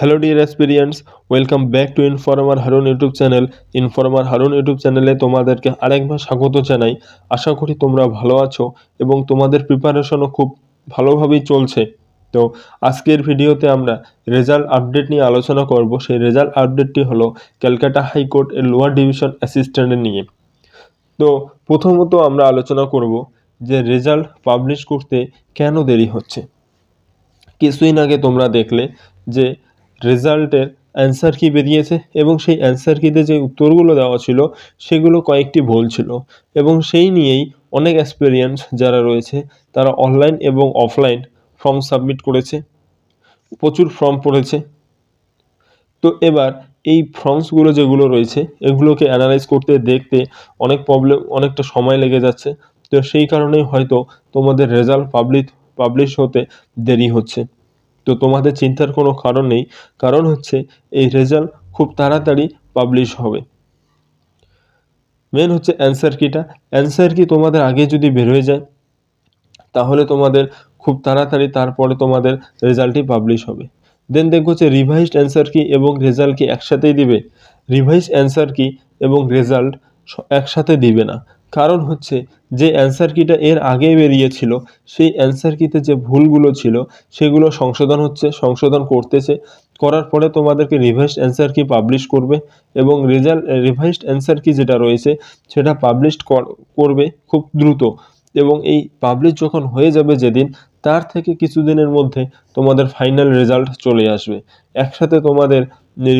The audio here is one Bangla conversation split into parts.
Hello dear experience welcome back to informer Harun YouTube channel informer Harun YouTube চ্যানেলে তোমাদেরকে আরেকবার স্বাগত জানাই। আশা করি তোমরা ভালো আছো এবং তোমাদের প্রিপারেশনও খুব ভালোভাবেই চলছে। তো আজকের ভিডিওতে আমরা রেজাল্ট আপডেট নিয়ে আলোচনা করব। সেই রেজাল্ট আপডেটটি হলো ক্যালকাটা হাইকোর্ট এর লোয়ার ডিভিশন অ্যাসিস্ট্যান্টের নিয়ে। তো প্রথমত আমরা আলোচনা করব যে রেজাল্ট পাবলিশ করতে কেন দেরি হচ্ছে। কিছুদিন আগে তোমরা দেখলে যে রেজাল্টের অ্যান্সার কি বেরিয়েছে এবং সেই অ্যান্সার কিতে যে উত্তরগুলো দেওয়া ছিল, সেগুলো কয়েকটি ভুল ছিল এবং সেই নিয়েই অনেক এক্সপেরিয়েন্স যারা রয়েছে, তারা অনলাইন এবং অফলাইন ফর্ম সাবমিট করেছে, প্রচুর ফর্ম পড়েছে। তো এবার এই ফর্মসগুলো যেগুলো রয়েছে, এগুলোকে অ্যানালাইজ করতে, দেখতে অনেক প্রবলেম অনেকটা সময় লেগে যাচ্ছে। তো সেই কারণেই হয়তো তোমাদের রেজাল্ট পাবলিশ পাবলিশ হতে দেরি হচ্ছে। তো তোমাদের চিন্তার কোনো কারণ নেই। কারণ হচ্ছে, এই রেজাল্ট খুব তাড়াতাড়ি পাবলিশ হবে। মেন হচ্ছে অ্যান্সার কিটা অ্যান্সার কি তোমাদের আগে যদি বের হয়ে যায়, তাহলে তোমাদের খুব তাড়াতাড়ি তারপরে তোমাদের রেজাল্টই পাবলিশ হবে। দেন দেখব যে রিভাইসড অ্যান্সার কি এবং রেজাল্ট কি একসাথেই দিবে। রিভাইস অ্যান্সার কি এবং রেজাল্ট একসাথে দিবে না। কারণ হচ্ছে যে অ্যান্সার কিটা এর আগে বেরিয়েছিল, সেই অ্যান্সার কিতে যে ভুলগুলো ছিল, সেগুলো সংশোধন হচ্ছে, সংশোধন করতেছে। করার পরে তোমাদেরকে রিভাইসড অ্যান্সার কি পাবলিশ করবে এবং রেজাল্ট রিভাইসড অ্যান্সার কি যেটা রয়েছে, সেটা পাবলিশ করবে খুব দ্রুত। এবং এই পাবলিশ যখন হয়ে যাবে যেদিন, তার থেকে কিছুদিনের মধ্যে তোমাদের ফাইনাল রেজাল্ট চলে আসবে। একসাথে তোমাদের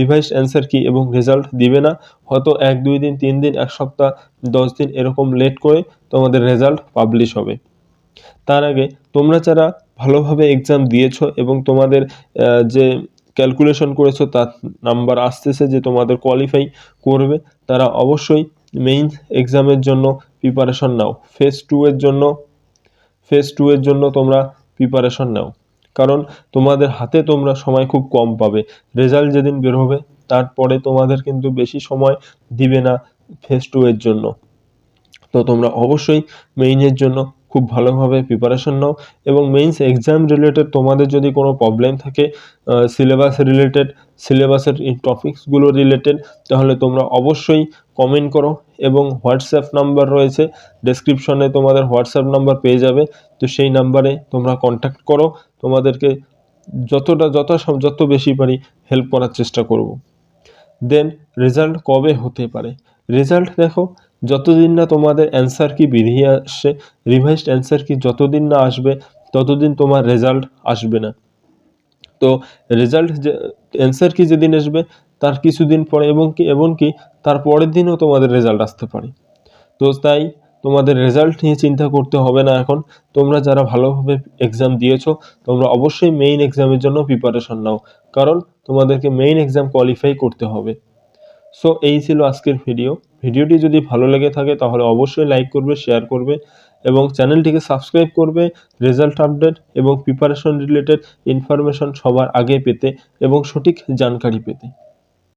রিভাইস অ্যান্সার কি এবং রেজাল্ট দিবে না? হয়তো এক, দুই দিন, তিন দিন, এক সপ্তাহ, দশ দিন এরকম লেট করে তোমাদের রেজাল্ট পাবলিশ হবে। তার আগে তোমরা যারা ভালোভাবে এক্সাম দিয়েছ এবং তোমাদের যে ক্যালকুলেশন করেছ তার নাম্বার আসতেছে যে তোমাদের কোয়ালিফাই করবে, তারা অবশ্যই মেইন এক্সামের জন্য প্রিপারেশন নাও। ফেজ টু এর জন্য ফেজ টু এর জন্য তোমরা প্রিপারেশন নাও। কারণ তোমাদের হাতে তোমরা সময় খুব কম পাবে। রেজাল্ট যেদিন বের হবে, তারপরে তোমাদের কিন্তু বেশি সময় দিবে না ফেস টু এর জন্য। তো তোমরা অবশ্যই মেইনের জন্য খুব ভালোভাবে প্রিপারেশন নাও। এবং মেইনস এক্সাম রিলেটেড তোমাদের যদি কোনো প্রবলেম থাকে সিলেবাস রিলেটেড সিলেবাসের টপিকসগুলো রিলেটেড তাহলে তোমরা অবশ্যই কমেন্ট করো। এবং হোয়াটসঅ্যাপ নাম্বার রয়েছে ডেসক্রিপশনে তোমাদের হোয়াটসঅ্যাপ নাম্বার পেয়ে যাবে। তো সেই নাম্বারে তোমরা কন্ট্যাক্ট করো। তোমাদেরকে যতটা, যত যত বেশি পারি হেল্প করার চেষ্টা করব। দেন রেজাল্ট কবে হতে পারে? রেজাল্ট দেখো যতদিন না তোমাদের অ্যান্সার কি বেরিয়ে আসছে রিভাইসড অ্যান্সার কি যতদিন না আসবে, ততদিন তোমার রেজাল্ট আসবে না। তো রেজাল্ট অ্যান্সার কি যেদিন আসবে, তার কিছুদিন পরে এবং কি এমনকি তার পরের দিনও তোমাদের রেজাল্ট আসতে পারে। তো তাই তোমাদের রেজাল্ট নিয়ে চিন্তা করতে হবে না এখন। তোমরা যারা ভালোভাবে এক্সাম দিয়েছ, তোমরা অবশ্যই মেইন এক্সামের জন্য প্রিপারেশন নাও। কারণ তোমাদেরকে মেইন এক্সাম কোয়ালিফাই করতে হবে। সো এই ছিল আজকের ভিডিও ভিডিওটি যদি ভালো লেগে থাকে, তাহলে অবশ্যই লাইক করবে শেয়ার করবে এবং চ্যানেলটিকে সাবস্ক্রাইব করবে রেজাল্ট আপডেট এবং প্রিপারেশন রিলেটেড ইনফরমেশন সবার আগে পেতে এবং সঠিক জানকারি পেতে।